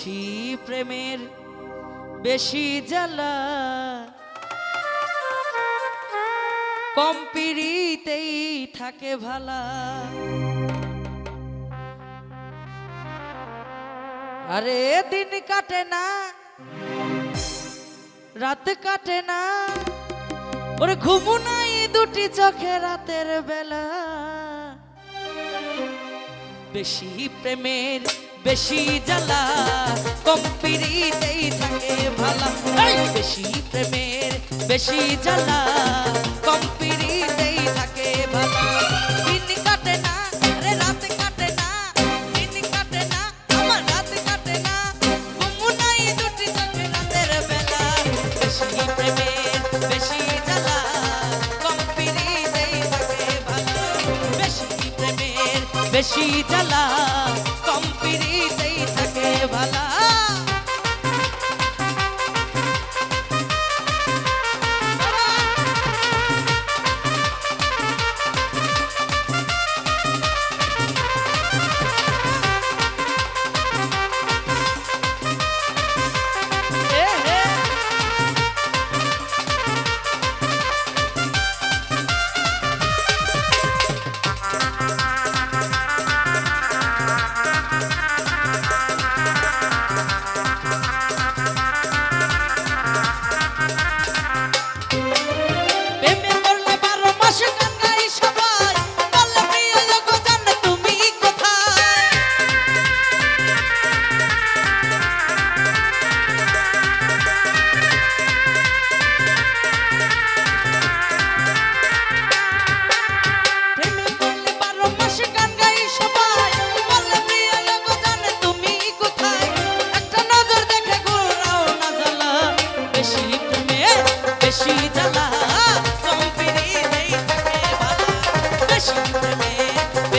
বেশি প্রেমের, বেশি জ্বালা। কম পিড়িতেই থাকে ভালা। আরে দিন কাটে না, রাত কাটে না, ওর ঘুমু নাই দুটি চোখে রাতের বেলা। বেশি প্রেমের বেশি জ্বালা। কম পিড়িতেই থাকে ভালা বেশি প্রেমের বেশি জ্বালা। কম পিড়িতেই থাকে ভালা। দিন কাটে না আরে রাত কাটে না। দিন কাটে না আমার রাত কাটে না। ঘুমু নাই দুটি চোখে রাতের বেলা। বেশি প্রেমের বেশি বেশি জ্বালা।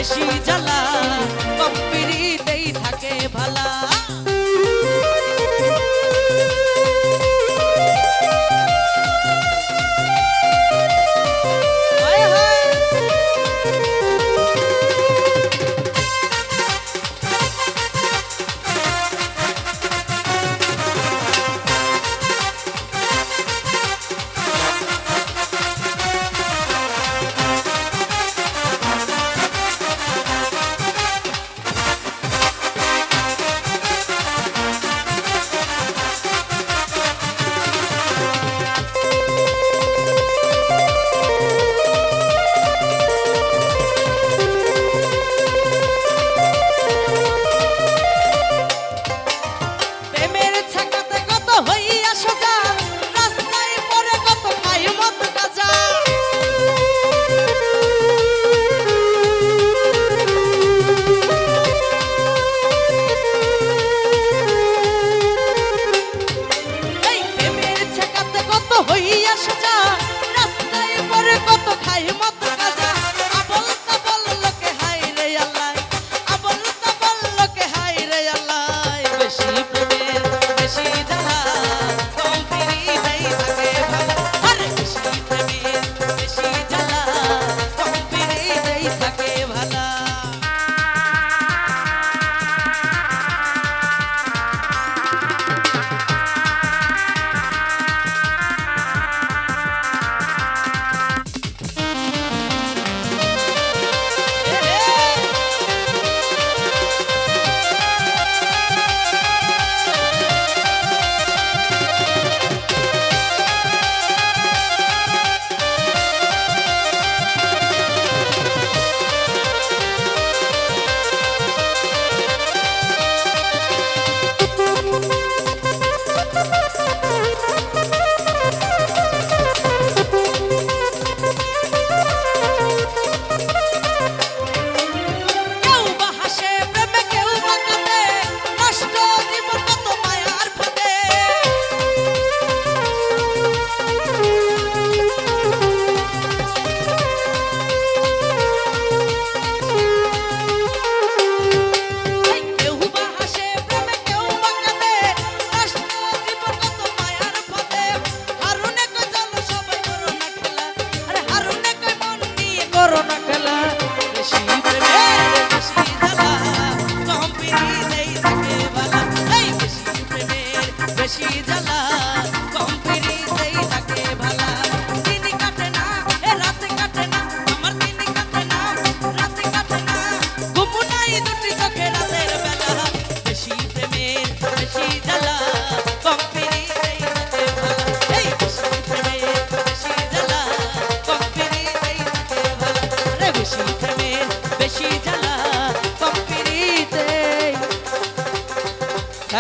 বেশি জ্বালা।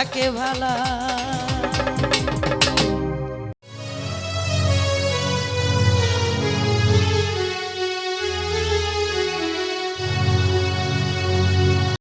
তাকে ভালা।